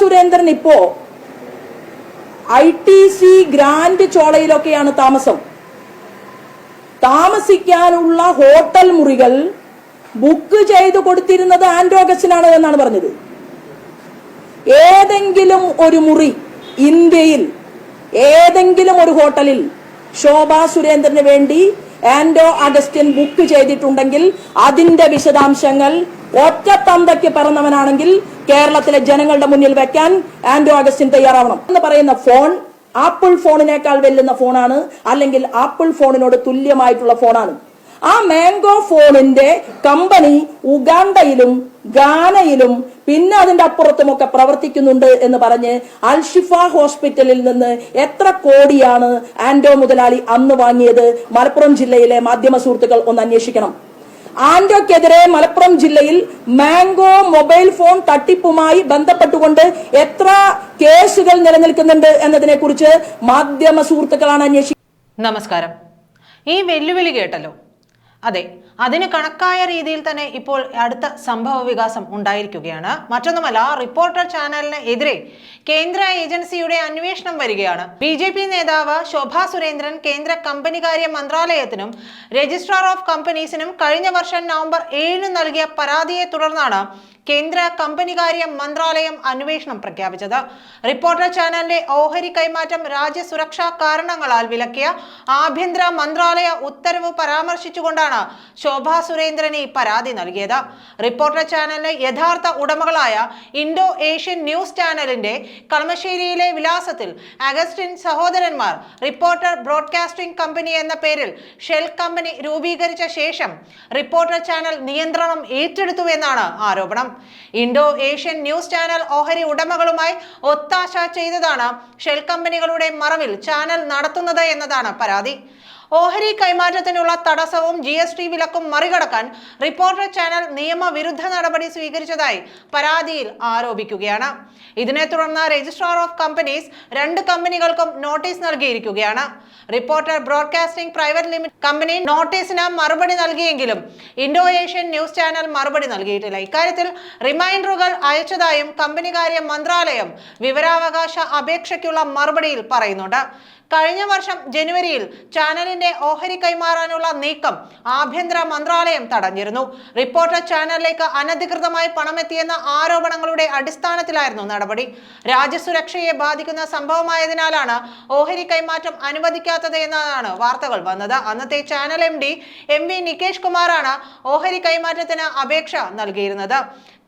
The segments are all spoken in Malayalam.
സുരേന്ദ്രൻ ഇപ്പോ ഐ ടി സി ഗ്രാൻഡ് ചോളയിലൊക്കെയാണ് താമസം. താമസിക്കാനുള്ള ഹോട്ടൽ മുറികൾ ബുക്ക് ചെയ്തു കൊടുത്തിരുന്നത് ആൻഡ്രോഗസിനാണ് എന്നാണ് പറഞ്ഞത്. ഏതെങ്കിലും ഒരു മുറി ഇന്ത്യയിൽ ഏതെങ്കിലും ഒരു ഹോട്ടലിൽ ശോഭാ സുരേന്ദ്രന് വേണ്ടി ആൻഡോ അഗസ്റ്റിൻ ബുക്ക് ചെയ്തിട്ടുണ്ടെങ്കിൽ അതിന്റെ വിശദാംശങ്ങൾ ഒറ്റത്തന്തയ്ക്ക് പറഞ്ഞവനാണെങ്കിൽ കേരളത്തിലെ ജനങ്ങളുടെ മുന്നിൽ വെക്കാൻ ആൻഡോ അഗസ്റ്റിൻ തയ്യാറാവണം. എന്ന് പറയുന്ന ഫോൺ ആപ്പിൾ ഫോണിനേക്കാൾ വെല്ലുന്ന ഫോണാണ്. അല്ലെങ്കിൽ ആപ്പിൾ ഫോണിനോട് തുല്യമായിട്ടുള്ള ഫോണാണ്. ആ മാംഗോ ഫോണിന്റെ കമ്പനി ഉഗാണ്ടയിലും ഗാനയിലും പിന്നെ അതിന്റെ അപ്പുറത്തുമൊക്കെ പ്രവർത്തിക്കുന്നുണ്ട് എന്ന് പറഞ്ഞ് അൽഷിഫ ഹോസ്പിറ്റലിൽ നിന്ന് എത്ര കോടിയാണ് ആന്റോ മുതലാളി അന്ന് വാങ്ങിയത്? മലപ്പുറം ജില്ലയിലെ മാധ്യമ സുഹൃത്തുക്കൾ ഒന്ന് അന്വേഷിക്കണം. ആന്റോക്കെതിരെ മലപ്പുറം ജില്ലയിൽ മാംഗോ മൊബൈൽ ഫോൺ തട്ടിപ്പുമായി ബന്ധപ്പെട്ടുകൊണ്ട് എത്ര കേസുകൾ നിലനിൽക്കുന്നുണ്ട് എന്നതിനെ കുറിച്ച് മാധ്യമ സുഹൃത്തുക്കളാണ് അന്വേഷിക്കുന്നത് നമസ്കാരം. ഈ വെല്ലുവിളി കേട്ടല്ലോ. അതെ. അതിന് കണക്കായ രീതിയിൽ തന്നെ ഇപ്പോൾ അടുത്ത സംഭവ വികാസം ഉണ്ടായിരിക്കുകയാണ്. മറ്റൊന്നുമല്ല റിപ്പോർട്ടർ ചാനലിന് എതിരെ കേന്ദ്ര ഏജൻസിയുടെ അന്വേഷണം വരികയാണ്. ബി ജെ പി നേതാവ് ശോഭാ സുരേന്ദ്രൻ കേന്ദ്ര കമ്പനികാര്യ മന്ത്രാലയത്തിനും രജിസ്ട്രാർ ഓഫ് കമ്പനീസിനും കഴിഞ്ഞ വർഷം നവംബർ ഏഴിന് നൽകിയ പരാതിയെ തുടർന്നാണ് കേന്ദ്ര കമ്പനികാര്യ മന്ത്രാലയം അന്വേഷണം പ്രഖ്യാപിച്ചത്. റിപ്പോർട്ടർ ചാനലിന്റെ ഓഹരി കൈമാറ്റം രാജ്യസുരക്ഷാ കാരണങ്ങളാൽ വിലക്കിയ ആഭ്യന്തര മന്ത്രാലയ ഉത്തരവ് പരാമർശിച്ചുകൊണ്ടാണ് ശോഭാ സുരേന്ദ്രൻ ഈ പരാതി നൽകിയത്. റിപ്പോർട്ടർ ചാനലിലെ യഥാർത്ഥ ഉടമകളായ ഇൻഡോ ഏഷ്യൻ ന്യൂസ് ചാനലിന്റെ കളമശ്ശേരിയിലെ വിലാസത്തിൽ അഗസ്റ്റിൻ സഹോദരന്മാർ റിപ്പോർട്ടർ ബ്രോഡ്കാസ്റ്റിംഗ് കമ്പനി എന്ന പേരിൽ ഷെൽ കമ്പനി രൂപീകരിച്ച ശേഷം റിപ്പോർട്ടർ ചാനൽ നിയന്ത്രണം ഏറ്റെടുത്തുവെന്നാണ് ആരോപണം. ഇൻഡോ ഏഷ്യൻ ന്യൂസ് ചാനൽ ഓഹരി ഉടമകളുമായി ഒത്താശ ചെയ്തതാണ് ഷെൽ കമ്പനികളുടെ മറവിൽ ചാനൽ നടത്തുന്നത് എന്നതാണ് പരാതി. ഓഹരി കൈമാറ്റത്തിനുള്ള തടസ്സവും ജി എസ് ടി വിലക്കും മറികടക്കാൻ റിപ്പോർട്ടർ ചാനൽ നിയമവിരുദ്ധ നടപടി സ്വീകരിച്ചതായി പരാതിയിൽ ആരോപിക്കുകയാണ്. ഇതിനെ തുടർന്ന് രജിസ്ട്രാർ ഓഫ് കമ്പനീസ് രണ്ട് കമ്പനികൾക്കും നോട്ടീസ് നൽകിയിരിക്കുകയാണ്. Reporter broadcasting private limited company നോട്ടീസിന് മറുപടി നൽകിയെങ്കിലും ഇൻഡോ ഏഷ്യൻ ന്യൂസ് ചാനൽ മറുപടി നൽകിയിട്ടില്ല. ഇക്കാര്യത്തിൽ റിമൈൻഡറുകൾ അയച്ചതായും കമ്പനികാര്യ മന്ത്രാലയം വിവരാവകാശ അപേക്ഷയ്ക്കുള്ള മറുപടിയിൽ പറയുന്നുണ്ട്. കഴിഞ്ഞ വർഷം ജനുവരിയിൽ ചാനലിന്റെ ഓഹരി കൈമാറാനുള്ള നീക്കം ആഭ്യന്തര മന്ത്രാലയം തടഞ്ഞിരുന്നു. റിപ്പോർട്ടർ ചാനലിലേക്ക് അനധികൃതമായി പണമെത്തിയെന്ന ആരോപണങ്ങളുടെ അടിസ്ഥാനത്തിലായിരുന്നു നടപടി. രാജ്യസുരക്ഷയെ ബാധിക്കുന്ന സംഭവമായതിനാലാണ് ഓഹരി കൈമാറ്റം അനുവദിക്കാത്തത് എന്നതാണ് വാർത്തകൾ വന്നത്. അന്നത്തെ channel M D M V Nikesh കുമാറാണ് ഓഹരി കൈമാറ്റത്തിന് അപേക്ഷ നൽകിയിരുന്നത്.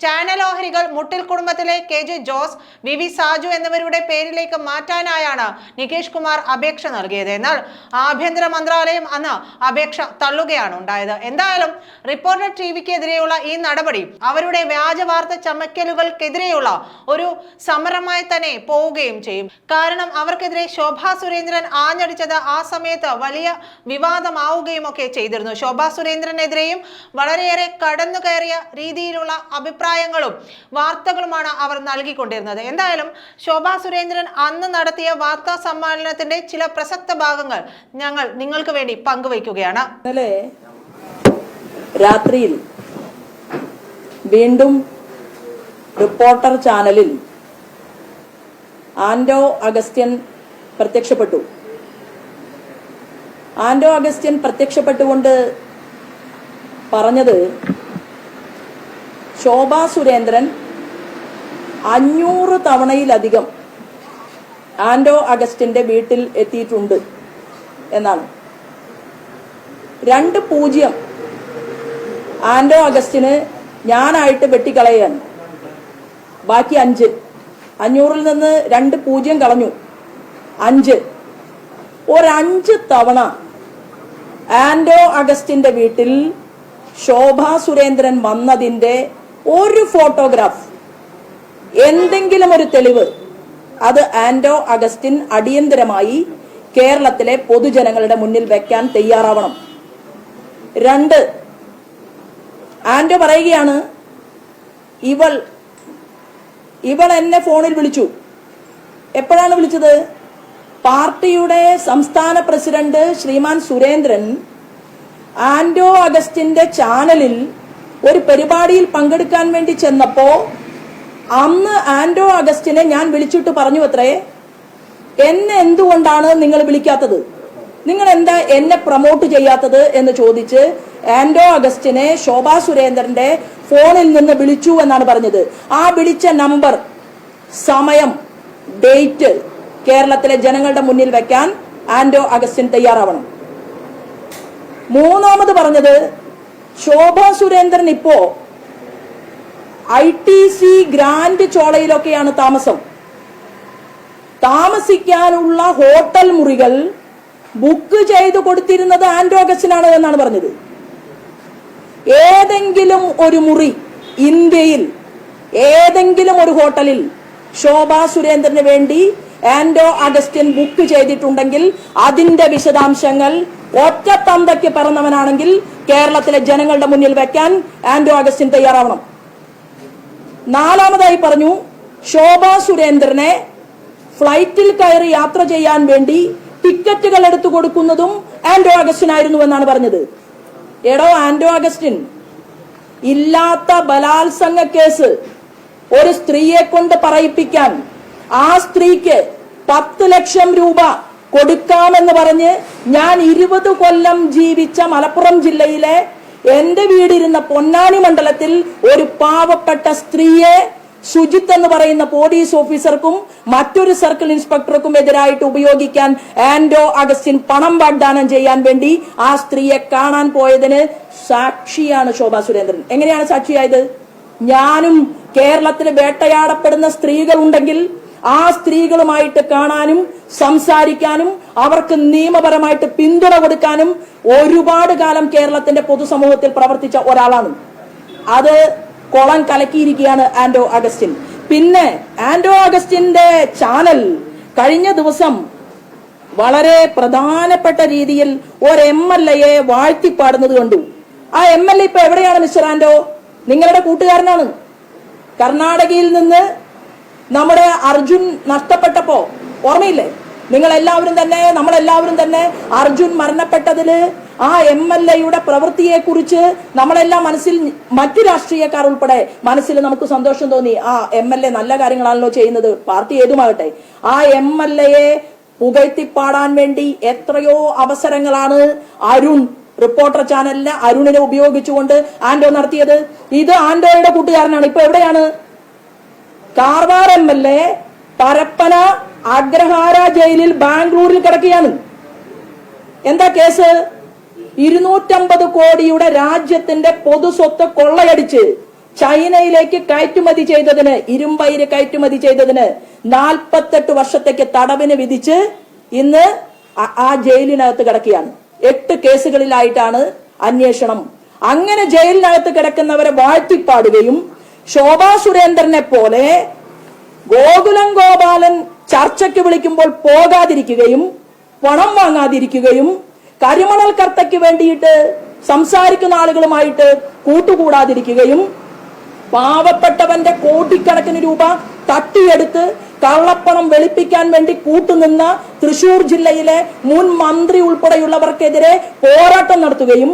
ചാനൽ ഓഹരികൾ മുട്ടിൽ കുടുംബത്തിലെ K J Jose V V Saju എന്നിവരുടെ പേരിലേക്ക് മാറ്റാനായാണ് നികേഷ് കുമാർ അപേക്ഷ നൽകിയത്. എന്നാൽ ആഭ്യന്തര മന്ത്രാലയം അന്ന് അപേക്ഷ തള്ളുകയാണ് ഉണ്ടായത്. എന്തായാലും റിപ്പോർട്ടർ ടി വിക്കെതിരെയുള്ള ഈ നടപടി അവരുടെ വ്യാജ വാർത്ത ചമക്കലുകൾക്കെതിരെയുള്ള ഒരു സമരമായി തന്നെ പോവുകയും ചെയ്യും. കാരണം അവർക്കെതിരെ ശോഭാ സുരേന്ദ്രൻ ആഞ്ഞടിച്ചത് ആ സമയത്ത് വലിയ വിവാദമാവുകയും ഒക്കെ ചെയ്തിരുന്നു. ശോഭാ സുരേന്ദ്രനെതിരെയും വളരെയേറെ കടന്നു കയറിയ രീതിയിലുള്ള അഭിപ്രായങ്ങളും വാർത്തകളുമാണ് അവർ നൽകിക്കൊണ്ടിരുന്നത്. എന്തായാലും ശോഭാ സുരേന്ദ്രൻ അന്ന് നടത്തിയ വാർത്താ സമ്മേളനത്തിന്റെ ചില പ്രസക്ത ഭാഗങ്ങൾ ഞങ്ങൾ നിങ്ങൾക്ക് വേണ്ടി പങ്കുവയ്ക്കുകയാണ്. രാത്രിയിൽ വീണ്ടും റിപ്പോർട്ടർ ചാനലിൽ ആൻഡോ അഗസ്റ്റ്യൻ പ്രത്യക്ഷപ്പെട്ടു. ആൻഡോ അഗസ്റ്റ്യൻ പ്രത്യക്ഷപ്പെട്ടുകൊണ്ട് പറഞ്ഞത് ശോഭാ സുരേന്ദ്രൻ അഞ്ഞൂറ് തവണയിലധികം ആൻഡോ അഗസ്റ്റിന്റെ വീട്ടിൽ എത്തിയിട്ടുണ്ട് എന്നാണ്. രണ്ട് പൂജ്യം ആൻഡോ അഗസ്റ്റിന് ഞാനായിട്ട് വെട്ടിക്കളയാണ് ബാക്കി അഞ്ച്. അഞ്ഞൂറിൽ നിന്ന് രണ്ട് പൂജ്യം കളഞ്ഞു. അഞ്ച്. ഒരഞ്ച് തവണ ആൻഡോ അഗസ്റ്റിന്റെ വീട്ടിൽ ശോഭാ സുരേന്ദ്രൻ വന്നതിന്റെ ഒരു ഫോട്ടോഗ്രാഫ് എന്തെങ്കിലും ഒരു തെളിവ് അത് ആന്റോ അഗസ്റ്റിൻ അടിയന്തരമായി കേരളത്തിലെ പൊതുജനങ്ങളുടെ മുന്നിൽ വെക്കാൻ തയ്യാറാവണം. രണ്ട് ആന്റോ പറയുകയാണ് ഇവൾ ഇവൾ എന്നെ ഫോണിൽ വിളിച്ചു. എപ്പോഴാണ് വിളിച്ചത്? പാർട്ടിയുടെ സംസ്ഥാന പ്രസിഡന്റ് ശ്രീമാൻ സുരേന്ദ്രൻ ആന്റോ അഗസ്റ്റിന്റെ ചാനലിൽ ഒരു പരിപാടിയിൽ പങ്കെടുക്കാൻ വേണ്ടി ചെന്നപ്പോ അന്ന് ആൻഡോ അഗസ്റ്റിനെ ഞാൻ വിളിച്ചിട്ട് പറഞ്ഞു അത്രേ എന്നെ എന്തുകൊണ്ടാണ് നിങ്ങൾ വിളിക്കാത്തത്? നിങ്ങൾ എന്താ എന്നെ പ്രൊമോട്ട് ചെയ്യാത്തത്? എന്ന് ചോദിച്ച് ആൻഡോ അഗസ്റ്റിനെ ശോഭാ സുരേന്ദ്രന്റെ ഫോണിൽ നിന്ന് വിളിച്ചു എന്നാണ് പറഞ്ഞത്. ആ വിളിച്ച നമ്പർ സമയം ഡേറ്റ് കേരളത്തിലെ ജനങ്ങളുടെ മുന്നിൽ വെക്കാൻ ആൻഡോ അഗസ്റ്റിൻ തയ്യാറാവണം. മൂന്നാമത് പറഞ്ഞത് ശോഭാ സുരേന്ദ്രൻ ഇപ്പോ ഐ ടി സി ഗ്രാൻഡ് ചോളയിലൊക്കെയാണ് താമസം. താമസിക്കാനുള്ള ഹോട്ടൽ മുറികൾ ബുക്ക് ചെയ്തു കൊടുത്തിരുന്നത് അഗസ്റ്റിനാണ് എന്നാണ് പറഞ്ഞത്. ഏതെങ്കിലും ഒരു മുറി ഇന്ത്യയിൽ ഏതെങ്കിലും ഒരു ഹോട്ടലിൽ ശോഭാ സുരേന്ദ്രന് വേണ്ടി ആൻഡോ അഗസ്റ്റിൻ ബുക്ക് ചെയ്തിട്ടുണ്ടെങ്കിൽ അതിന്റെ വിശദാംശങ്ങൾ ഒറ്റ തന്തയ്ക്ക് പിറന്നവനാണെങ്കിൽ കേരളത്തിലെ ജനങ്ങളുടെ മുന്നിൽ വെക്കാൻ ആൻഡോ അഗസ്റ്റിൻ തയ്യാറാവണം. നാലാമതായി പറഞ്ഞു ശോഭ സുരേന്ദ്രനെ ഫ്ലൈറ്റിൽ കയറി യാത്ര ചെയ്യാൻ വേണ്ടി ടിക്കറ്റുകൾ എടുത്തു കൊടുക്കുന്നതും ആൻഡോ അഗസ്റ്റിൻ ആയിരുന്നു എന്നാണ് പറഞ്ഞത്. എടോ ആൻഡോ അഗസ്റ്റിൻ ഇല്ലാത്ത ബലാത്സംഗ കേസ് ഒരു സ്ത്രീയെ കൊണ്ട് പറയിപ്പിക്കാൻ ആ സ്ത്രീക്ക് പത്ത് ലക്ഷം രൂപ കൊടുക്കാമെന്ന് പറഞ്ഞ് ഞാൻ ഇരുപത് കൊല്ലം ജീവിച്ച മലപ്പുറം ജില്ലയിലെ എന്റെ വീടിരുന്ന പൊന്നാനി മണ്ഡലത്തിൽ ഒരു പാവപ്പെട്ട സ്ത്രീയെ സുജിത്ത് എന്ന് പറയുന്ന പോലീസ് ഓഫീസർക്കും മറ്റൊരു സർക്കിൾ ഇൻസ്പെക്ടർക്കും എതിരായിട്ട് ഉപയോഗിക്കാൻ ആൻഡോ അഗസ്റ്റിൻ പണം വാഗ്ദാനം ചെയ്യാൻ വേണ്ടി ആ സ്ത്രീയെ കാണാൻ പോയതിന് സാക്ഷിയാണ് ശോഭാ സുരേന്ദ്രൻ. എങ്ങനെയാണ് സാക്ഷിയായത്? ഞാനും കേരളത്തിൽ വേട്ടയാടപ്പെടുന്ന സ്ത്രീകൾ ഉണ്ടെങ്കിൽ ആ സ്ത്രീകളുമായിട്ട് കാണാനും സംസാരിക്കാനും അവർക്ക് നിയമപരമായിട്ട് പിന്തുണ കൊടുക്കാനും ഒരുപാട് കാലം കേരളത്തിന്റെ പൊതുസമൂഹത്തിൽ പ്രവർത്തിച്ച ഒരാളാണ്. അത് കൊളം കലക്കിയിരിക്കുകയാണ് ആൻഡോ അഗസ്റ്റിൻ. പിന്നെ ആൻഡോ അഗസ്റ്റിന്റെ ചാനൽ കഴിഞ്ഞ ദിവസം വളരെ പ്രധാനപ്പെട്ട രീതിയിൽ ഒരു എം എൽ എയെ വാഴ്ത്തിപ്പാടുന്നത് കണ്ടു. ആ എം എൽ എ ഇപ്പൊ എവിടെയാണ് മിസ്റ്റർ ആൻഡോ നിങ്ങളുടെ കൂട്ടുകാരനാണ്. കർണാടകയിൽ നിന്ന് നമ്മുടെ അർജുൻ നഷ്ടപ്പെട്ടപ്പോ ഓർമ്മയില്ലേ? നിങ്ങൾ എല്ലാവരും തന്നെ നമ്മളെല്ലാവരും തന്നെ അർജുൻ മരണപ്പെട്ടതിൽ ആ എം എൽ എയുടെ പ്രവൃത്തിയെ കുറിച്ച് നമ്മളെല്ലാം മനസ്സിൽ മറ്റു രാഷ്ട്രീയക്കാർ ഉൾപ്പെടെ മനസ്സിൽ നമുക്ക് സന്തോഷം തോന്നി. ആ എം എൽ എ നല്ല കാര്യങ്ങളാണല്ലോ ചെയ്യുന്നത്. പാർട്ടി ഏതുമാകട്ടെ. ആ എം എൽ എയെ പുകഴ്ത്തിപ്പാടാൻ വേണ്ടി എത്രയോ അവസരങ്ങളാണ് അരുൺ റിപ്പോർട്ടർ ചാനലിലെ അരുണിനെ ഉപയോഗിച്ചുകൊണ്ട് ആൻഡോ നടത്തിയത്. ഇത് ആൻഡോയുടെ കൂട്ടുകാരനാണ്. ഇപ്പൊ എവിടെയാണ്? Karwar M L A Parappana Agrahara ജയിലിൽ ബാംഗ്ലൂരിൽ കിടക്കുകയാണ്. എന്താ കേസ്? ഇരുന്നൂറ്റമ്പത് കോടിയുടെ രാജ്യത്തിന്റെ പൊതുസ്വത്ത് കൊള്ളയടിച്ച് ചൈനയിലേക്ക് കയറ്റുമതി ചെയ്തതിന് ഇരുമ്പയിര് കയറ്റുമതി ചെയ്തതിന് നാൽപ്പത്തെട്ട് വർഷത്തേക്ക് തടവിന് വിധിച്ച് ഇന്ന് ആ ജയിലിനകത്ത് കിടക്കുകയാണ്. എട്ട് കേസുകളിലായിട്ടാണ് അന്വേഷണം. അങ്ങനെ ജയിലിനകത്ത് കിടക്കുന്നവരെ വാഴ്ത്തിപ്പാടുകയും ശോഭാ സുരേന്ദ്രനെ പോലെ ഗോകുലം ഗോപാലൻ ചർച്ചയ്ക്ക് വിളിക്കുമ്പോൾ പോകാതിരിക്കുകയും പണം വാങ്ങാതിരിക്കുകയും കരിമണൽ കർത്തയ്ക്ക് വേണ്ടിയിട്ട് സംസാരിക്കുന്ന ആളുകളുമായിട്ട് കൂട്ടുകൂടാതിരിക്കുകയും പാവപ്പെട്ടവന്റെ കോടിക്കണക്കിന് രൂപ തട്ടിയെടുത്ത് കള്ളപ്പണം വെളുപ്പിക്കാൻ വേണ്ടി കൂട്ടുനിന്ന തൃശൂർ ജില്ലയിലെ മുൻ മന്ത്രി ഉൾപ്പെടെയുള്ളവർക്കെതിരെ പോരാട്ടം നടത്തുകയും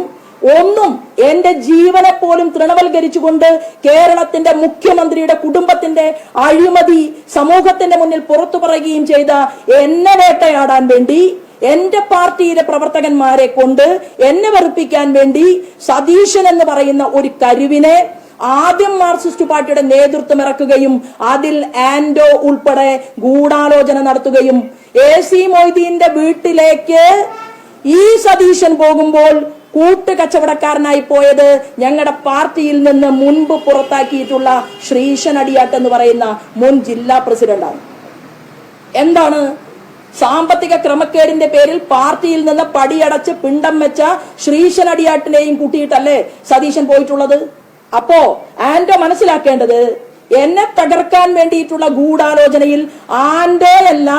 ഒന്നും എന്റെ ജീവനെ പോലും തൃണവൽക്കരിച്ചുകൊണ്ട് കേരളത്തിന്റെ മുഖ്യമന്ത്രിയുടെ കുടുംബത്തിന്റെ അഴിമതി സമൂഹത്തിന്റെ മുന്നിൽ പുറത്തു പറയുകയും ചെയ്ത എന്നെ വേട്ടയാടാൻ വേണ്ടി എന്റെ പാർട്ടിയിലെ പ്രവർത്തകന്മാരെ കൊണ്ട് എന്നെ വെറുപ്പിക്കാൻ വേണ്ടി സതീശൻ എന്ന് പറയുന്ന ഒരു കരുവിനെ ആദ്യം മാർക്സിസ്റ്റ് പാർട്ടിയുടെ നേതൃത്വം ഇറക്കുകയും അതിൽ ആൻഡോ ഉൾപ്പെടെ ഗൂഢാലോചന നടത്തുകയും എ സി മൊയ്തീന്റെ വീട്ടിലേക്ക് ഈ സതീശൻ പോകുമ്പോൾ കൂട്ടുകച്ചവടക്കാരനായി പോയത് ഞങ്ങളുടെ പാർട്ടിയിൽ നിന്ന് മുൻപ് പുറത്താക്കിയിട്ടുള്ള ശ്രീശൻ അടിയാട്ട് എന്ന് പറയുന്ന മുൻ ജില്ലാ പ്രസിഡന്റാണ്. എന്താണ്? സാമ്പത്തിക ക്രമക്കേടിന്റെ പേരിൽ പാർട്ടിയിൽ നിന്ന് പടിയടച്ച് പിണ്ടം വെച്ച ശ്രീശൻ അടിയാട്ടിനെയും കൂട്ടിയിട്ടല്ലേ സതീശൻ പോയിട്ടുള്ളത്? അപ്പോ ആൻഡോ മനസ്സിലാക്കേണ്ടത് എന്നെ തകർക്കാൻ വേണ്ടിയിട്ടുള്ള ഗൂഢാലോചനയിൽ ആൻഡോയല്ല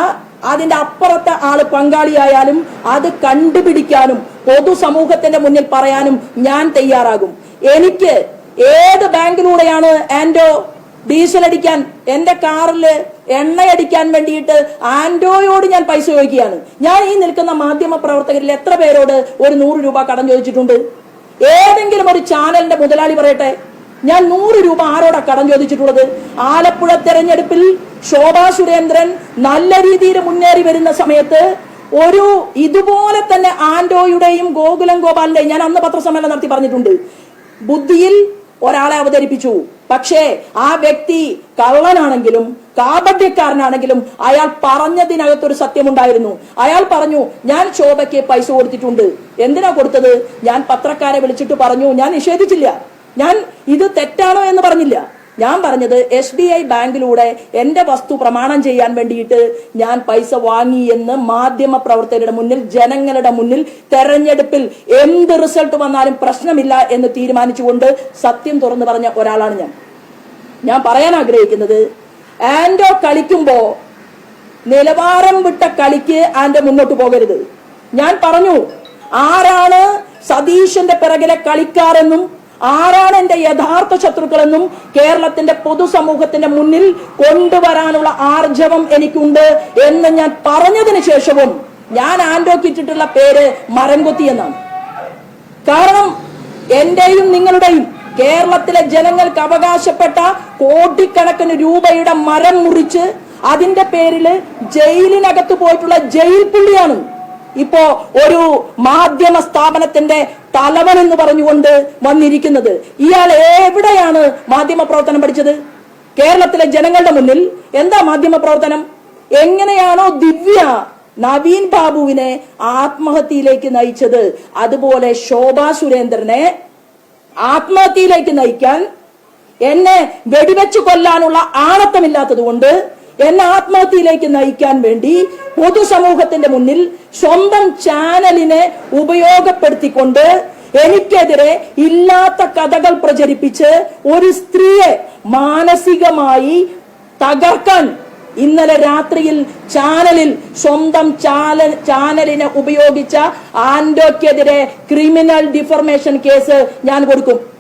അതിന്റെ അപ്പുറത്തെ ആൾ പങ്കാളിയായാലും അത് കണ്ടുപിടിക്കാനും പൊതുസമൂഹത്തിന്റെ മുന്നിൽ പറയാനും ഞാൻ തയ്യാറാകും. എനിക്ക് ഏത് ബാങ്കിലൂടെയാണ് ആൻഡോ ഡീസൽ അടിക്കാൻ എന്റെ കാറിൽ എണ്ണയടിക്കാൻ വേണ്ടിയിട്ട് ആൻഡോയോട് ഞാൻ പൈസ ചോദിക്കുകയാണ്. ഞാൻ ഈ നിൽക്കുന്ന മാധ്യമ പ്രവർത്തകരിൽ എത്ര പേരോട് ഒരു നൂറ് രൂപ കടം ചോദിച്ചിട്ടുണ്ട്? ഏതെങ്കിലും ഒരു ചാനലിന്റെ മുതലാളി പറയട്ടെ. ഞാൻ നൂറ് രൂപ ആരോടാ കടം ചോദിച്ചിട്ടുള്ളത്? ആലപ്പുഴ തെരഞ്ഞെടുപ്പിൽ ശോഭാ സുരേന്ദ്രൻ നല്ല രീതിയിൽ മുന്നേറി വരുന്ന സമയത്ത് ഒരു ഇതുപോലെ തന്നെ ആന്റോയുടെയും ഗോകുലം ഗോപാലിന്റെയും ഞാൻ അന്ന് പത്രസമ്മേളനം നടത്തി പറഞ്ഞിട്ടുണ്ട്. ബുദ്ധിയിൽ ഒരാളെ അവതരിപ്പിച്ചു. പക്ഷേ ആ വ്യക്തി കള്ളനാണെങ്കിലും കാപട്യക്കാരനാണെങ്കിലും അയാൾ പറഞ്ഞതിനകത്തൊരു സത്യമുണ്ടായിരുന്നു. അയാൾ പറഞ്ഞു ഞാൻ ശോഭയ്ക്ക് പൈസ കൊടുത്തിട്ടുണ്ട്. എന്തിനാ കൊടുത്തത്? ഞാൻ പത്രക്കാരെ വിളിച്ചിട്ട് പറഞ്ഞു ഞാൻ നിഷേധിച്ചില്ല. ഞാൻ ഇത് തെറ്റാണോ എന്ന് പറഞ്ഞില്ല. ഞാൻ പറഞ്ഞത് എസ് ബി ഐ ബാങ്കിലൂടെ എന്റെ വസ്തു പ്രമാണം ചെയ്യാൻ വേണ്ടിയിട്ട് ഞാൻ പൈസ വാങ്ങി എന്ന് മാധ്യമ പ്രവർത്തകരുടെ മുന്നിൽ ജനങ്ങളുടെ മുന്നിൽ തെരഞ്ഞെടുപ്പിൽ എന്ത് റിസൾട്ട് വന്നാലും പ്രശ്നമില്ല എന്ന് തീരുമാനിച്ചുകൊണ്ട് സത്യം തുറന്നു പറഞ്ഞ ഒരാളാണ് ഞാൻ. ഞാൻ പറയാൻ ആഗ്രഹിക്കുന്നത് ആൻഡോ കളിക്കുമ്പോ നിലവാരം വിട്ട കളിക്ക് ആൻഡോ മുന്നോട്ട് പോകരുത്. ഞാൻ പറഞ്ഞു ആരാണ് സതീഷിന്റെ പിറകിലെ കളിക്കാരെന്നും ആരാണ് എന്റെ യഥാർത്ഥ ശത്രുക്കളെന്നും കേരളത്തിന്റെ പൊതുസമൂഹത്തിന്റെ മുന്നിൽ കൊണ്ടുവരാനുള്ള ആർജവം എനിക്കുണ്ട് എന്ന് ഞാൻ പറഞ്ഞതിന് ശേഷവും ഞാൻ ആൻഡോക്കിട്ടിട്ടുള്ള പേര് മരംകൊത്തി എന്നാണ്. കാരണം എന്റെയും നിങ്ങളുടെയും കേരളത്തിലെ ജനങ്ങൾക്ക് അവകാശപ്പെട്ട കോടിക്കണക്കിന് രൂപയുടെ മരം മുറിച്ച് അതിന്റെ പേരിൽ ജയിലിനകത്ത് പോയിട്ടുള്ള ജയിൽ പുള്ളിയാണ്. ഇപ്പോ ഒരു മാധ്യമ സ്ഥാപനത്തിന്റെ തലവൻ എന്ന് പറഞ്ഞുകൊണ്ട് വന്നിരിക്കുന്നത്. ഇയാൾ എവിടെയാണ് മാധ്യമ പ്രവർത്തനം പഠിച്ചത്? കേരളത്തിലെ ജനങ്ങളുടെ മുന്നിൽ എന്താ മാധ്യമ പ്രവർത്തനം? എങ്ങനെയാണോ ദിവ്യ നവീൻ ബാബുവിനെ ആത്മഹത്യയിലേക്ക് നയിച്ചത്. അതുപോലെ ശോഭാ സുരേന്ദ്രനെ ആത്മഹത്യയിലേക്ക് നയിക്കാൻ എന്നെ വെടിവെച്ചു കൊല്ലാനുള്ള ആണത്തമില്ലാത്തത് കൊണ്ട് എന്നെ ആത്മഹത്യയിലേക്ക് നയിക്കാൻ വേണ്ടി പൊതുസമൂഹത്തിന്റെ മുന്നിൽ സ്വന്തം ചാനലിനെ ഉപയോഗപ്പെടുത്തിക്കൊണ്ട് എനിക്കെതിരെ ഇല്ലാത്ത കഥകൾ പ്രചരിപ്പിച്ച് ഒരു സ്ത്രീയെ മാനസികമായി തകർക്കാൻ ഇന്നലെ രാത്രിയിൽ ചാനലിൽ സ്വന്തം ചാനലിനെ ഉപയോഗിച്ച ആൻഡോക്കെതിരെ ക്രിമിനൽ ഡിഫർമേഷൻ കേസ് ഞാൻ കൊടുക്കും.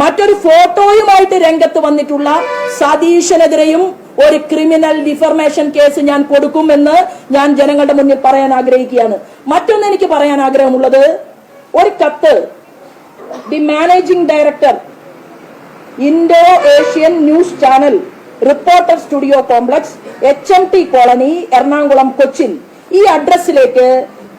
മറ്റൊരു ഫോട്ടോയുമായിട്ട് രംഗത്ത് വന്നിട്ടുള്ള സതീശനെതിരെയും ഒരു ക്രിമിനൽ ഡിഫർമേഷൻ കേസ് ഞാൻ കൊടുക്കുമെന്ന് ഞാൻ ജനങ്ങളുടെ മുന്നിൽ പറയാൻ ആഗ്രഹിക്കുകയാണ്. മറ്റൊന്ന് എനിക്ക് പറയാൻ ആഗ്രഹമുള്ളത് ഒരു കത്ത്. The managing director Indo Asian news channel reporter studio complex H M T colony Ernakulam Cochin. ഈ അഡ്രസ്സിലേക്ക്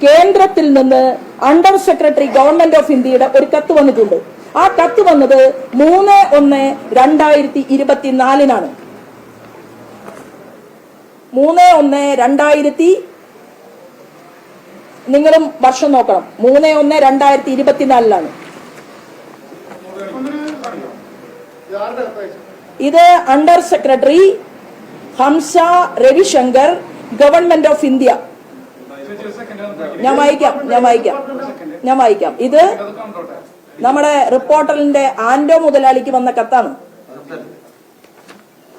കേന്ദ്രത്തിൽ നിന്ന് അണ്ടർ സെക്രട്ടറി ഗവൺമെന്റ് ഓഫ് ഇന്ത്യയുടെ ഒരു കത്ത് വന്നിട്ടുണ്ട്. ആ കത്ത് വന്നത് മൂന്ന് ഒന്ന് രണ്ടായിരത്തി ഇരുപത്തിനാലിനാണ്. മൂന്ന് ഒന്ന് രണ്ടായിരത്തി നിങ്ങളും വർഷം നോക്കണം. മൂന്ന് ഒന്ന് രണ്ടായിരത്തി ഇരുപത്തിനാലിലാണ്. ഇത് under secretary Hamsa Ravishankar government of India. ഞാൻ വായിക്കാം ഞാൻ വായിക്കാം ഞാൻ വായിക്കാം. ഇത് നമ്മുടെ റിപ്പോർട്ടറിന്റെ ആൻഡോ മുതലാളിക്ക് വന്ന കത്താണ്.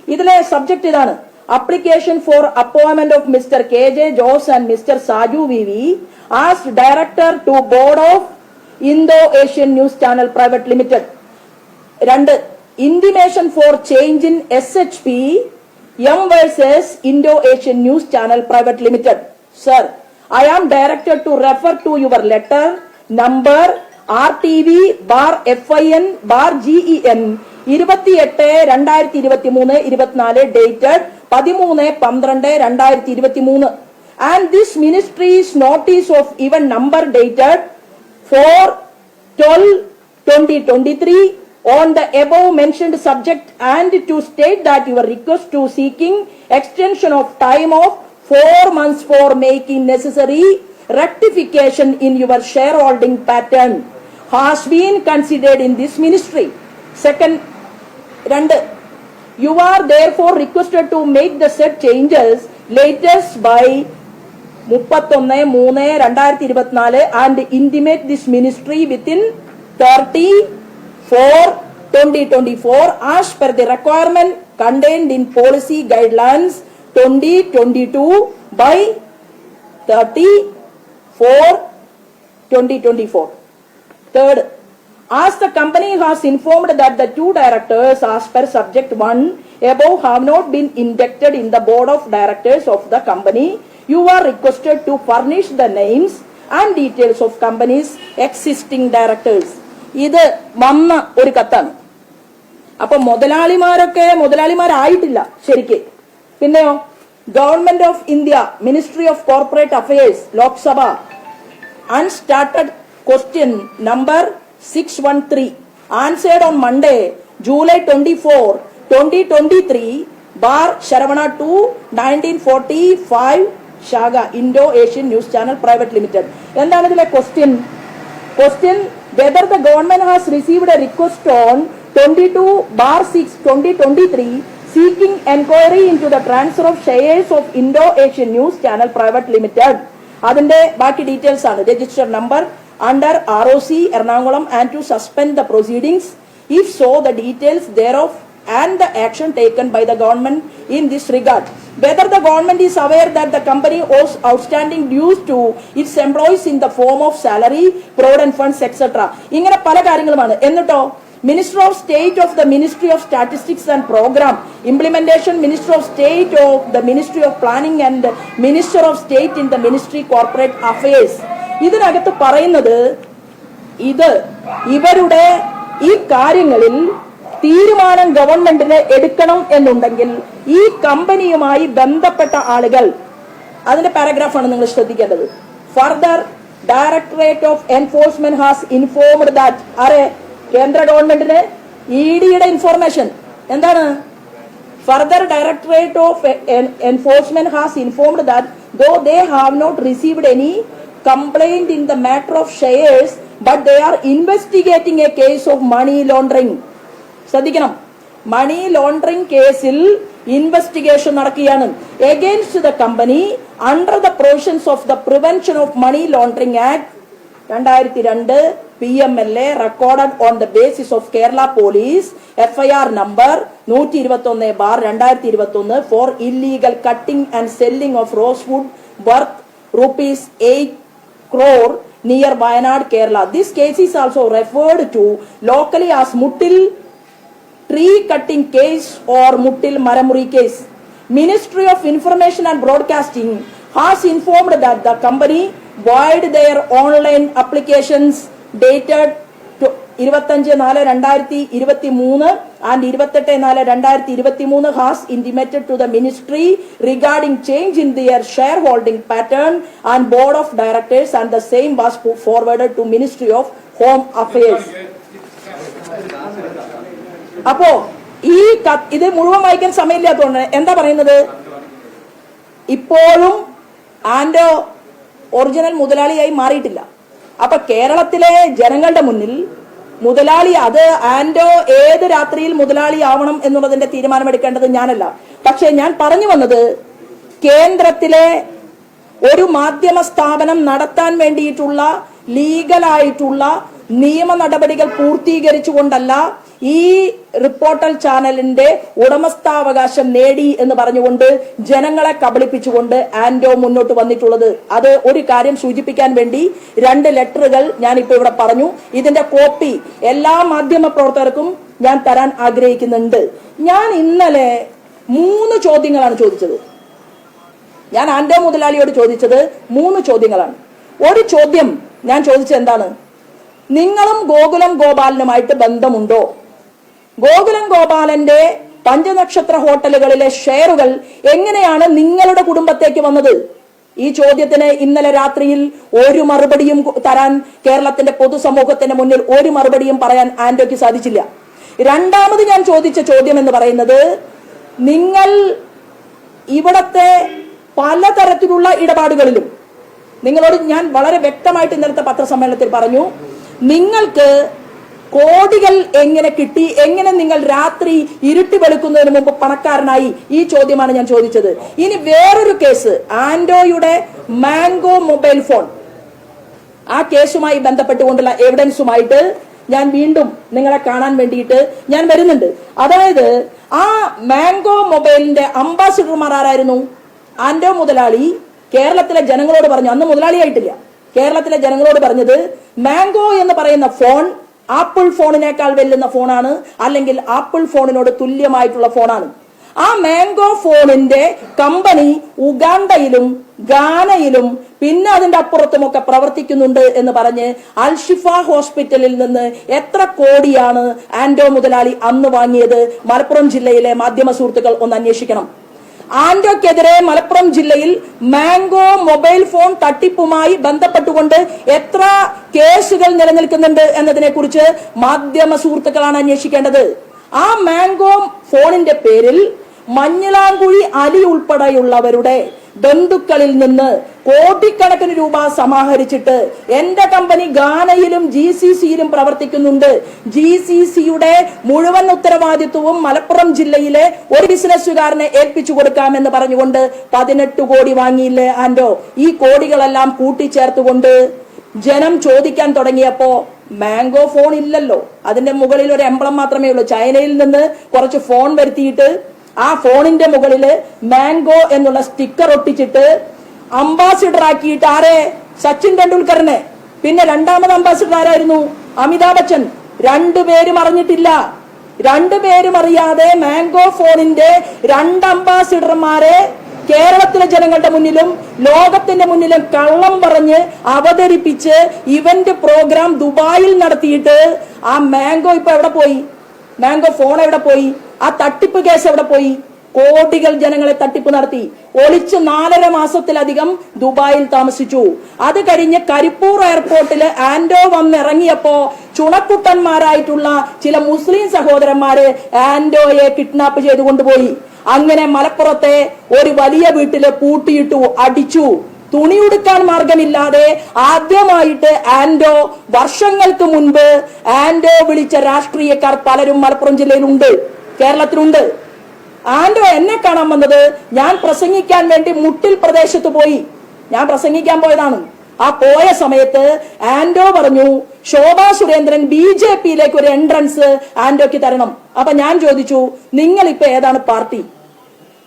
ഇതിലെ സബ്ജക്ട് ഇതാണ്. Application for appointment of mister K J Jose and mister Saju V V as director to board of Indo Asian news channel private limited രണ്ട് intimation for change in S H P M versus Indo Asian news channel private limited sir I am directed to refer to your letter number R T V bar F I N bar G E N ഇരുപത്തിയെട്ട് രണ്ടായിരത്തി ഇരുപത്തി മൂന്ന് ഇരുപത്തിനാല് ഡേറ്റഡ് പതിമൂന്ന് പന്ത്രണ്ട് രണ്ടായിരത്തി ഇരുപത്തി മൂന്ന് and this ministry's notice of even number dated four 12 2023 on the above mentioned subject and to state that your request to seeking extension of time of four months for making necessary rectification in your shareholding pattern has been considered in this ministry. Second, രണ്ട് you are therefore requested to make the said changes latest by മുപ്പത്തൊന്ന് മൂന്ന് രണ്ടായിരത്തി ഇരുപത്തിനാല് and intimate this ministry within thirty four twenty twenty four as per the requirement contained in policy guidelines twenty twenty two by thirty four twenty twenty four Third, as the company has informed that the two directors as per subject 1 above have not been inducted in the board of directors of the company, you are requested to furnish the names and details of company's existing directors. ഇത് വന്ന ഒരു കത്താണ് അപ്പൊ മുതലാളിമാരൊക്കെ മുതലാളിമാരായിട്ടില്ല ശരിക്ക് പിന്നെയോ government of India ministry of corporate affairs Lok Sabha unstarted question number 613 answered on Monday, July 24, 2023, bar Sharavana 2, 1945, Shaga, Indo-Asian News Channel Private Limited. എന്താണ് ഇതിലെ question question whether the government has received a request on twenty two bar six twenty twenty three seeking enquiry into the transfer of shares of Indo Asian news channel private limited അതിന്റെ ബാക്കി ഡീറ്റെയിൽസ് ആണ്. Register number Under R O C Ernakulam and to suspend the proceedings if so the details thereof and the action taken by the government in this regard whether the government is aware that the company owes outstanding dues to its employees in the form of salary provident funds etcetera ഇങ്ങനെ പല കാര്യങ്ങളുമാണ് എന്നിട്ടോ Minister of State of the Ministry of Statistics and Program, Implementation Minister of State of the Ministry of Planning and Minister of State in the Ministry Corporate Affairs. ഇതിനകത്ത് പറയുന്നത് ഇത് ഇവരുടെ ഈ കാര്യങ്ങളിൽ തീരുമാനം ഗവൺമെന്റിന് എടുക്കണം എന്നുണ്ടെങ്കിൽ ഈ കമ്പനിയുമായി ബന്ധപ്പെട്ട ആളുകൾ. അതിന്റെ പാരഗ്രാഫാണ് നിങ്ങൾ ശ്രദ്ധിക്കേണ്ടത്. Further directorate of enforcement has informed that അറെ കേന്ദ്ര ഗവൺമെന്റിന് ഇ ഡിയുടെ ഇൻഫോർമേഷൻ എന്താണ്? Further directorate of enforcement has informed that though they have not received any complaint in the matter of shares but they are investigating a case of money laundering ശ്രദ്ധിക്കണം. മണി ലോണ്ടറിംഗ് കേസിൽ ഇൻവെസ്റ്റിഗേഷൻ നടക്കുകയാണ്. Against the company under the provisions of the prevention of money laundering act രണ്ടായിരത്തി രണ്ട് P M L a recorded on the basis of Kerala police FIR number നൂറ്റി ഇരുപത്തി ഒന്ന് ബാർ രണ്ടായിരത്തി ഇരുപത്തി ഒന്ന് for illegal cutting and selling of rose rosewood worth rupees eight crore near Wayanad, Kerala. This case is also referred to locally as Muttil tree cutting case or Muttil Maramuri case. Ministry of Information and Broadcasting has informed that the company void their online applications dated ഇരുപത്തഞ്ച് നാല് രണ്ടായിരത്തി ഇരുപത്തി മൂന്ന് ആൻഡ് ഇരുപത്തെട്ട് നാല് രണ്ടായിരത്തി ഇരുപത്തി മൂന്ന് has intimated to the ministry regarding change in their share holding pattern and board of directors and the same was forward to ministry of home affairs അപ്പോ ഈ ഇത് മുഴുവൻ വായിക്കാൻ സമയമില്ലാത്തതുകൊണ്ട് എന്താ പറയുന്നത്? ഇപ്പോഴും ആൻഡോ ഒറിജിനൽ മുതലാളിയായി മാറിയിട്ടില്ല. അപ്പൊ കേരളത്തിലെ ജനങ്ങളുടെ മുന്നിൽ മുതലാളി അത് ആൻഡോ ഏത് രാത്രിയിൽ മുതലാളി ആവണം എന്നുള്ളതിന്റെ തീരുമാനമെടുക്കേണ്ടത് ഞാനല്ല. പക്ഷെ ഞാൻ പറഞ്ഞു വന്നത് കേന്ദ്രത്തിലെ ഒരു മാധ്യമ സ്ഥാപനം നടത്താൻ വേണ്ടിയിട്ടുള്ള ലീഗലായിട്ടുള്ള നിയമ നടപടികൾ പൂർത്തീകരിച്ചുകൊണ്ടല്ല ഈ റിപ്പോർട്ടൽ ചാനലിന്റെ ഉടമസ്ഥാവകാശം നേടി എന്ന് പറഞ്ഞുകൊണ്ട് ജനങ്ങളെ കബളിപ്പിച്ചുകൊണ്ട് ആൻഡോ മുന്നോട്ട് വന്നിട്ടുള്ളത്. അത് ഒരു കാര്യം സൂചിപ്പിക്കാൻ വേണ്ടി രണ്ട് ലെറ്ററുകൾ ഞാൻ ഇവിടെ പറഞ്ഞു. ഇതിന്റെ കോപ്പി എല്ലാ മാധ്യമ പ്രവർത്തകർക്കും ഞാൻ തരാൻ ആഗ്രഹിക്കുന്നുണ്ട്. ഞാൻ ഇന്നലെ മൂന്ന് ചോദ്യങ്ങളാണ് ചോദിച്ചത്. ഞാൻ ആൻഡോ മുതലാളിയോട് ചോദിച്ചത് മൂന്ന് ചോദ്യങ്ങളാണ്. ഒരു ചോദ്യം ഞാൻ ചോദിച്ചത് എന്താണ്? നിങ്ങളും ഗോകുലം ഗോപാലനുമായിട്ട് ബന്ധമുണ്ടോ? ഗോകുലം ഗോപാലന്റെ പഞ്ചനക്ഷത്ര ഹോട്ടലുകളിലെ ഷെയറുകൾ എങ്ങനെയാണ് നിങ്ങളുടെ കുടുംബത്തേക്ക് വന്നത്? ഈ ചോദ്യത്തിന് ഇന്നലെ രാത്രിയിൽ ഒരു മറുപടിയും തരാൻ കേരളത്തിന്റെ പൊതുസമൂഹത്തിന്റെ മുന്നിൽ ഒരു മറുപടിയും പറയാൻ ആന്റോയ്ക്ക് സാധിച്ചില്ല. രണ്ടാമത് ഞാൻ ചോദിച്ച ചോദ്യം എന്ന് പറയുന്നത് നിങ്ങൾ ഇവിടത്തെ പലതരത്തിലുള്ള ഇടപാടുകളിലും നിങ്ങളോട് ഞാൻ വളരെ വ്യക്തമായിട്ട് ഇന്നലത്തെ പത്രസമ്മേളനത്തിൽ പറഞ്ഞു നിങ്ങൾക്ക് കോടികൾ എങ്ങനെ കിട്ടി എങ്ങനെ നിങ്ങൾ രാത്രി ഇരുട്ടി വെളുക്കുന്നതിന് മുമ്പ് പണക്കാരനായി? ഈ ചോദ്യമാണ് ഞാൻ ചോദിച്ചത്. ഇനി വേറൊരു കേസ് ആൻഡോയുടെ മാംഗോ മൊബൈൽ ഫോൺ. ആ കേസുമായി ബന്ധപ്പെട്ടുകൊണ്ടുള്ള എവിഡൻസുമായിട്ട് ഞാൻ വീണ്ടും നിങ്ങളെ കാണാൻ വേണ്ടിയിട്ട് ഞാൻ വരുന്നുണ്ട്. അതായത് ആ മാംഗോ മൊബൈലിന്റെ അംബാസിഡർമാർ ആരായിരുന്നു? ആൻഡോ മുതലാളി കേരളത്തിലെ ജനങ്ങളോട് പറഞ്ഞു. അന്ന് മുതലാളിയായിട്ടില്ല കേരളത്തിലെ ജനങ്ങളോട് പറഞ്ഞത് മാംഗോ എന്ന് പറയുന്ന ഫോൺ ആപ്പിൾ ഫോണിനേക്കാൾ വെല്ലുന്ന ഫോണാണ് അല്ലെങ്കിൽ ആപ്പിൾ ഫോണിനോട് തുല്യമായിട്ടുള്ള ഫോണാണ്. ആ മാംഗോ ഫോണിന്റെ കമ്പനി ഉഗാണ്ടയിലും ഗാനയിലും പിന്നെ അതിന്റെ അപ്പുറത്തുമൊക്കെ പ്രവർത്തിക്കുന്നുണ്ട് എന്ന് പറഞ്ഞ് അൽഷിഫ ഹോസ്പിറ്റലിൽ നിന്ന് എത്ര കോടിയാണ് ആന്റോ മുതലാളി അന്ന് വാങ്ങിയത് മലപ്പുറം ജില്ലയിലെ മാധ്യമ സുഹൃത്തുക്കൾ ഒന്ന് അന്വേഷിക്കണം. ആന്റോക്കെതിരെ മലപ്പുറം ജില്ലയിൽ മാംഗോ മൊബൈൽ ഫോൺ തട്ടിപ്പുമായി ബന്ധപ്പെട്ടുകൊണ്ട് എത്ര കേസുകൾ നിലനിൽക്കുന്നുണ്ട് എന്നതിനെ കുറിച്ച് മാധ്യമ സുഹൃത്തുക്കളാണ് അന്വേഷിക്കേണ്ടത്. ആ മാംഗോ ഫോണിന്റെ പേരിൽ മഞ്ഞളാങ്കുഴി അലി ഉൾപ്പെടെയുള്ളവരുടെ ബന്ധുക്കളിൽ നിന്ന് കോടിക്കണക്കിന് രൂപ സമാഹരിച്ചിട്ട് എന്റെ കമ്പനി ഗാനയിലും ജി സി സിയിലും പ്രവർത്തിക്കുന്നുണ്ട്. ജി സി സിയുടെ മുഴുവൻ ഉത്തരവാദിത്വവും മലപ്പുറം ജില്ലയിലെ ഒരു ബിസിനസ്സുകാരനെ ഏൽപ്പിച്ചു കൊടുക്കാമെന്ന് പറഞ്ഞുകൊണ്ട് പതിനെട്ട് കോടി വാങ്ങിയില്ലേ ആൻഡോ ഈ കോടികളെല്ലാം കൂട്ടിച്ചേർത്തുകൊണ്ട് ജനം ചോദിക്കാൻ തുടങ്ങിയപ്പോ മാംഗോ ഫോൺ ഇല്ലല്ലോ. അതിന്റെ മുകളിൽ ഒരു എംബ്ലം മാത്രമേ ഉള്ളൂ. ചൈനയിൽ നിന്ന് കുറച്ച് ഫോൺ വരുത്തിയിട്ട് ആ ഫോണിന്റെ മുകളിൽ മാംഗോ എന്നുള്ള സ്റ്റിക്കർ ഒട്ടിച്ചിട്ട് അംബാസിഡർ ആക്കിയിട്ട് ആരെ? സച്ചിൻ ടെണ്ടുൽക്കറിനെ. പിന്നെ രണ്ടാമത് അംബാസിഡർ ആരായിരുന്നു? അമിതാഭ് ബച്ചൻ. രണ്ടുപേരും അറിഞ്ഞിട്ടില്ല. രണ്ടുപേരും അറിയാതെ മാംഗോ ഫോണിന്റെ രണ്ട് അംബാസിഡർമാരെ കേരളത്തിലെ ജനങ്ങളുടെ മുന്നിലും ലോകത്തിന്റെ മുന്നിലും കള്ളം പറഞ്ഞ് അവതരിപ്പിച്ച് ഇവന്റ് പ്രോഗ്രാം ദുബായിൽ നടത്തിയിട്ട് ആ മാംഗോ ഇപ്പൊ എവിടെ പോയി? മാംഗോ ഫോൺ എവിടെ പോയി? ആ തട്ടിപ്പ് കേസ് എവിടെ പോയി? കോടികൾ ജനങ്ങളെ തട്ടിപ്പ് നടത്തി. ഒളിച്ച് നാലര മാസത്തിലധികം ദുബായിൽ താമസിച്ചു. അത് കഴിഞ്ഞ് കരിപ്പൂർ എയർപോർട്ടിൽ ആൻഡോ വന്നിറങ്ങിയപ്പോ ചുണക്കുട്ടന്മാരായിട്ടുള്ള ചില മുസ്ലിം സഹോദരന്മാര് ആൻഡോയെ കിഡ്നാപ്പ് ചെയ്തു കൊണ്ടുപോയി. അങ്ങനെ മലപ്പുറത്തെ ഒരു വലിയ വീട്ടിൽ പൂട്ടിയിട്ടു അടിച്ചു. തുണി ഉടുക്കാൻ മാർഗമില്ലാതെ ആദ്യമായിട്ട് ആൻഡോ വർഷങ്ങൾക്ക് മുൻപ് ആൻഡോ വിളിച്ച രാഷ്ട്രീയക്കാർ പലരും മലപ്പുറം ജില്ലയിലുണ്ട്. കേരളത്തിലുണ്ട്. ആൻഡോ എന്നെ കാണാൻ വന്നത് ഞാൻ പ്രസംഗിക്കാൻ വേണ്ടി മുട്ടിൽ പ്രദേശത്ത് പോയി. ഞാൻ പ്രസംഗിക്കാൻ പോയതാണ്. ആ പോയ സമയത്ത് ആൻഡോ പറഞ്ഞു ശോഭാ സുരേന്ദ്രൻ ബി ജെ പിയിലേക്ക് ഒരു എൻട്രൻസ് ആൻഡോക്ക് തരണം. അപ്പൊ ഞാൻ ചോദിച്ചു നിങ്ങൾ ഇപ്പൊ ഏതാണ് പാർട്ടി?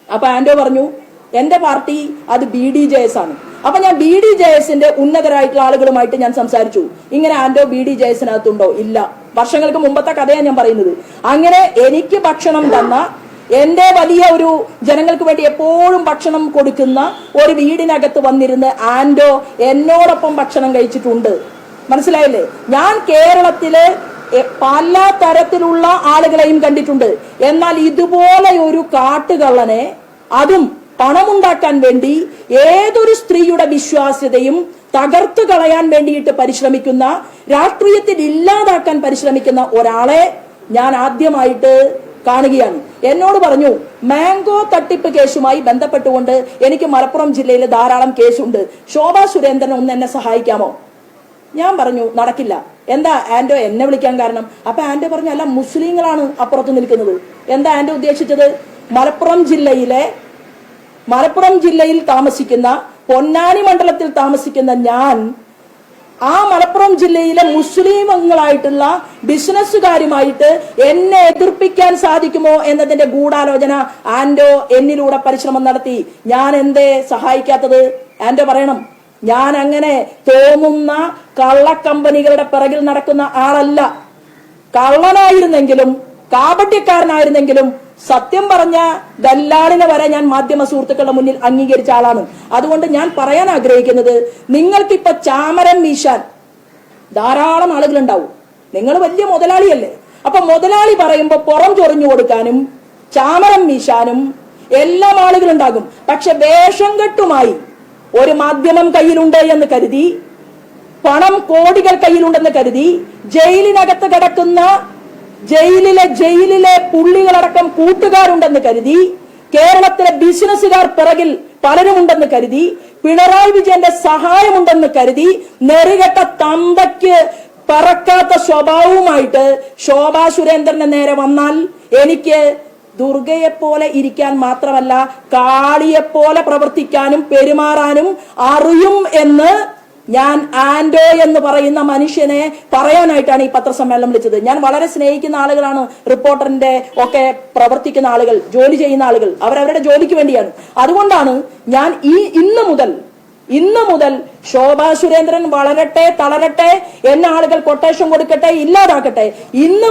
അപ്പൊ ആൻഡോ പറഞ്ഞു എന്റെ പാർട്ടി അത് ബി ഡി ജെ എസ് ആണ്. അപ്പൊ ഞാൻ ബി ഡി ജെ എസിന്റെ ഉന്നതരായിട്ടുള്ള ആളുകളുമായിട്ട് ഞാൻ സംസാരിച്ചു. ഇങ്ങനെ ആൻഡോ ബി ഡി ജെ എസിനകത്തുണ്ടോ? ഇല്ല. വർഷങ്ങൾക്ക് മുമ്പത്തെ കഥയാണ് ഞാൻ പറയുന്നത്. അങ്ങനെ എനിക്ക് ഭക്ഷണം തന്ന എന്റെ വലിയ ഒരു ജനങ്ങൾക്ക് വേണ്ടി എപ്പോഴും ഭക്ഷണം കൊടുക്കുന്ന ഒരു വീടിനകത്ത് വന്നിരുന്ന് ആൻഡോ എന്നോടൊപ്പം ഭക്ഷണം കഴിച്ചിട്ടുണ്ട്. മനസ്സിലായില്ലേ? ഞാൻ കേരളത്തിലെ പല തരത്തിലുള്ള ആളുകളെയും കണ്ടിട്ടുണ്ട്. എന്നാൽ ഇതുപോലെ ഒരു കാട്ടുകള്ളനെ അതും പണമുണ്ടാക്കാൻ വേണ്ടി ഏതൊരു സ്ത്രീയുടെ വിശ്വാസ്യതയും തകർത്തു കളയാൻ വേണ്ടിയിട്ട് പരിശ്രമിക്കുന്ന രാഷ്ട്രീയത്തിൽ ഇല്ലാതാക്കാൻ പരിശ്രമിക്കുന്ന ഒരാളെ ഞാൻ ആദ്യമായിട്ട് കാണുകയാണ്. എന്നോട് പറഞ്ഞു മാംഗോ തട്ടിപ്പ് കേസുമായി ബന്ധപ്പെട്ടുകൊണ്ട് എനിക്ക് മലപ്പുറം ജില്ലയിൽ ധാരാളം കേസുണ്ട്. ശോഭാ സുരേന്ദ്രൻ ഒന്ന് എന്നെ സഹായിക്കാമോ? ഞാൻ പറഞ്ഞു നടക്കില്ല. എന്താ ആന്റോ എന്നെ വിളിക്കാൻ കാരണം? അപ്പൊ ആന്റോ പറഞ്ഞു അല്ല മുസ്ലിങ്ങളാണ് അപ്പുറത്ത് നിൽക്കുന്നത്. എന്താ ആന്റോ ഉദ്ദേശിച്ചത്? മലപ്പുറം ജില്ലയിലെ മലപ്പുറം ജില്ലയിൽ താമസിക്കുന്ന പൊന്നാനി മണ്ഡലത്തിൽ താമസിക്കുന്ന ഞാൻ ആ മലപ്പുറം ജില്ലയിലെ മുസ്ലിമങ്ങളായിട്ടുള്ള ബിസിനസ്സുകാരുമായിട്ട് എന്നെ എതിർപ്പിക്കാൻ സാധിക്കുമോ എന്നതിന്റെ ഗൂഢാലോചന ആൻഡോ എന്നിലൂടെ പരിശ്രമം നടത്തി. ഞാൻ എന്തേ സഹായിക്കാത്തത്? ആൻഡോ പറയണം. ഞാൻ അങ്ങനെ തോന്നുന്ന കള്ളക്കമ്പനികളുടെ പിറകിൽ നടക്കുന്ന ആളല്ല. കള്ളനായിരുന്നെങ്കിലും കാപട്യക്കാരനായിരുന്നെങ്കിലും സത്യം പറഞ്ഞ ദല്ലാളിനെ വരെ ഞാൻ മാധ്യമ സുഹൃത്തുക്കളുടെ മുന്നിൽ അംഗീകരിച്ച ആളാണ്. അതുകൊണ്ട് ഞാൻ പറയാൻ ആഗ്രഹിക്കുന്നത് നിങ്ങൾക്കിപ്പോ ചാമരം വീശാൻ ധാരാളം ആളുകളുണ്ടാവും. നിങ്ങൾ വലിയ മുതലാളിയല്ലേ. അപ്പൊ മുതലാളി പറയുമ്പോ പുറം ചൊറിഞ്ഞു കൊടുക്കാനും ചാമരം വീശാനും എല്ലാം ആളുകളുണ്ടാകും. പക്ഷെ വേഷം കെട്ടുമായി ഒരു മാധ്യമം കയ്യിലുണ്ട് എന്ന് കരുതി പണം കോടികൾ കയ്യിലുണ്ടെന്ന് കരുതി ജയിലിനകത്ത് കിടക്കുന്ന ജയിലിലെ ജയിലിലെ പുള്ളികളടക്കം കൂട്ടുകാരുണ്ടെന്ന് കരുതി കേരളത്തിലെ ബിസിനസ്സുകാർ പിറകിൽ പലരുമുണ്ടെന്ന് കരുതി പിണറായി വിജയന്റെ സഹായമുണ്ടെന്ന് കരുതി നെറികെട്ട തന്തയ്ക്ക് പറക്കാത്ത സ്വഭാവവുമായിട്ട് ശോഭാ സുരേന്ദ്രന്റെ നേരെ വന്നാൽ എനിക്ക് ദുർഗയെപ്പോലെ ഇരിക്കാൻ മാത്രമല്ല കാളിയെപ്പോലെ പ്രവർത്തിക്കാനും പെരുമാറാനും അറിയും എന്ന് ഞാൻ ആൻഡോ എന്ന് പറയുന്ന മനുഷ്യനെ പറയാനായിട്ടാണ് ഈ പത്രസമ്മേളനം വിളിച്ചത്. ഞാൻ വളരെ സ്നേഹിക്കുന്ന ആളുകളാണ് റിപ്പോർട്ടറിന്റെ ഒക്കെ പ്രവർത്തിക്കുന്ന ആളുകൾ ജോലി ചെയ്യുന്ന ആളുകൾ. അവരവരുടെ ജോലിക്ക് വേണ്ടിയാണ്. അതുകൊണ്ടാണ് ഞാൻ ഈ ഇന്ന് മുതൽ ഇന്ന് മുതൽ ശോഭാ സുരേന്ദ്രൻ വളരട്ടെ തളരട്ടെ എന്ന ആളുകൾ കൊട്ടേഷൻ കൊടുക്കട്ടെ ഇല്ലാതാക്കട്ടെ. ഇന്ന്